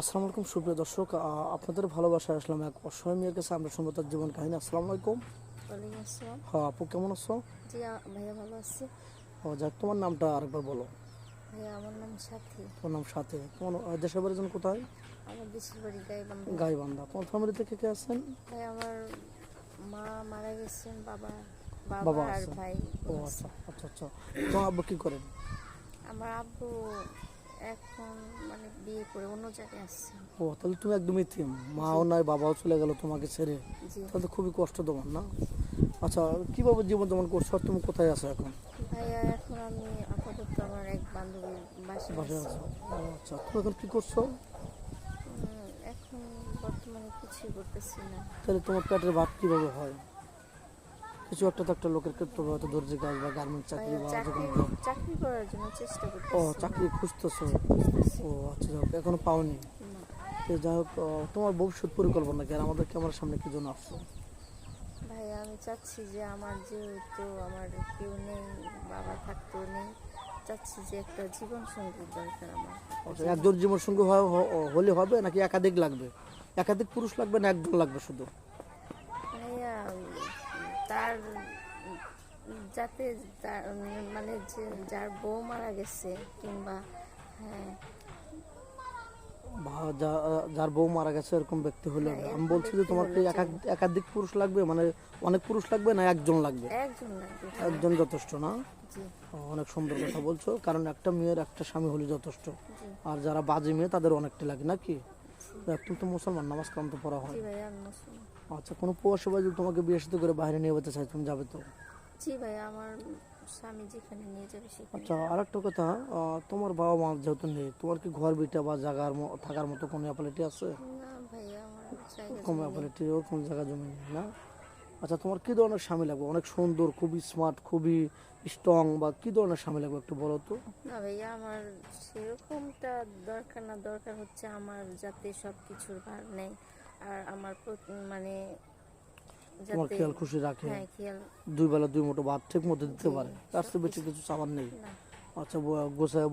আসসালামু আলাইকুম সুপ্রিয় দর্শক আপনাদের ভালোবাসায় আসলাম এক অসহায় মেয়ের কাছে। আমরা শুনব তার জীবন কাহিনী। আসসালামু আলাইকুম। হ্যাঁ আপু কেমন আছো? জি ভাইয়া ভালো আছি। ও যাক তোমার নামটা আরেকবার বলো। ভাইয়া আমার নাম সাথী। তোমার নাম সাথে। তোমার দেশের বাড়ি যেন কোথায়? আমার দেশের বাড়ি গাইবান্ধা। গাইবান্ধা। তোমার ফ্যামিলিতে কে কে আছেন? ভাই আমার মা মারা গেছেন বাবা বাবা বাবা আর ভাই। ও আচ্ছা আচ্ছা আচ্ছা। তোমার আব্বু কি করেন? আমার আব্বু এখন মানে বিয়ে করে অন্য জায়গায় আসছে। ও তাহলে তুমি একদম ইতিম মাও নাই বাবাও চলে গেল তোমাকে ছেড়ে। তাহলে তো খুবই কষ্ট তোমার না? আচ্ছা কীভাবে জীবন যেমন করছ আর তুমি কোথায় আছো এখন? ভাইয়া এখন আমি আপাতত আমার এক বান্ধবীর বাসায় বাসায় আছি। আচ্ছা তুমি এখন কি করছ? এখন বর্তমানে কিছুই করতেছি না। তাহলে তোমার পেটের ভাত কীভাবে হয়? কিছু একটা তো একটা লোকের ক্ষেত্রে হয়তো দর্জি কাজ বা গার্মেন্ট চাকরি বা চাকরি করার জন্য চেষ্টা ও চাকরি খুঁজতেছো? ও আচ্ছা যাক এখনও পাওনি। তো যাই হোক তোমার ভবিষ্যৎ পরিকল্পনা কি আর আমাদের ক্যামেরার সামনে কি জন্য আসছো? ভাই আমি চাচ্ছি যে আমার যেহেতু আমার কেউ নেই বাবা থাকতেও নেই চাচ্ছি যে একটা জীবন সঙ্গী দরকার আমার। একজন জীবন সঙ্গী হলে হবে নাকি একাধিক লাগবে? একাধিক পুরুষ লাগবে না একজন লাগবে শুধু? তার যাতে মানে যে যার বউ মারা গেছে কিংবা হ্যাঁ। যার বউ মারা গেছে এরকম ব্যক্তি হলে হ্যাঁ, আমি বলছি যে ব্যক্তি তোমাকে একাধিক পুরুষ লাগবে? মানে অনেক পুরুষ লাগবে না একজন লাগবে? একজন যথেষ্ট না? অনেক সুন্দর কথা বলছো। কারণ একটা মেয়ের একটা স্বামী হলে যথেষ্ট। আর যারা বাজে মেয়ে তাদের অনেকটা লাগে নাকি? তুমি তো মুসলমান নামাজ কালাম তো পড়া হয়। আচ্ছা কোনো প্রবাসী ভাই যদি তোমাকে বিয়ে সাথে করে বাইরে নিয়ে যেতে চাই তুমি যাবে তো? জি ভাইয়া আমার স্বামী যেখানে নিয়ে যাবে সেখানে। আচ্ছা আর একটা কথা তোমার বাবা মা যেহেতু নেই তোমার কি ঘর বিটা বা জায়গার থাকার মতো কোনো অ্যাপালিটি আছে? না ভাইয়া আমার কোনো। অ্যাপালিটি ও কোনো জায়গা জমি নেই না? আচ্ছা তোমার কি ধরনের স্বামী লাগবে? অনেক সুন্দর খুবই স্মার্ট খুবই স্ট্রং বা কি ধরনের স্বামী লাগবে একটু বলো তো? না ভাইয়া আমার সেরকমটা দরকার না দরকার হচ্ছে আমার যাতে সব কিছুর ভার নেই। আর আমার মানে তোমার খেয়াল খুশি রাখে? হ্যাঁ দুই বেলা দুই মুঠো ভাত ঠিক মতো দিতে পারে। তার চেয়ে বেশি কিছু নেই। আচ্ছা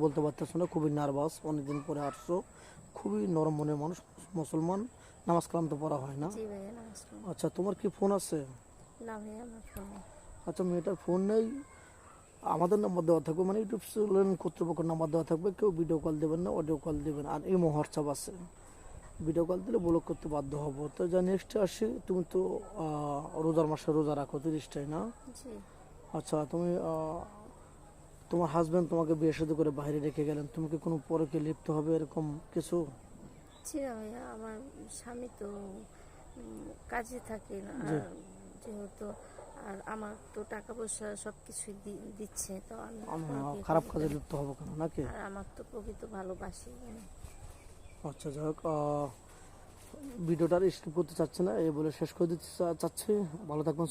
বলতে পারতেছো না খুবই নার্ভাস। অনেকদিন পরে আসছো। খুবই নরম মনের মানুষ মুসলমান। নামাজ কালাম তো পড়া হয় না। আচ্ছা তোমার কি ফোন আছে। আচ্ছা মেয়েটার ফোন নেই। আমাদের নাম্বার দেওয়া থাকবে মানে ইউটিউব কর্তৃপক্ষের নাম্বার দেওয়া থাকবে। কেউ ভিডিও কল দেবেন না অডিও কল দেবেন আর এই হোয়াটসঅ্যাপ আছে। ভিডিও কল দিলে ব্লক করতে বাধ্য হব। তো যা নেক্সট আসি তুমি তো রোজার মাসে রোজা রাখো তিরিশটাই না? আচ্ছা তুমি তোমার হাজবেন্ড তোমাকে বিয়ে সাথে করে বাইরে রেখে গেলেন তুমি কি কোনো পরকে লিপ্ত হবে এরকম কিছু? জি না ভাইয়া আমার স্বামী তো কাজে থাকে না যেহেতু আর আমার তো টাকা পয়সা সব কিছুই দিচ্ছে তো আমি খারাপ কাজে লিপ্ত হব কেন নাকি? আর আমার তো প্রকৃত ভালোবাসি মানে আচ্ছা যাই হোক ভিডিওটা স্কিপ করতে চাচ্ছে না, এই বলে শেষ করে দিতে চাচ্ছি। ভালো থাকবেন।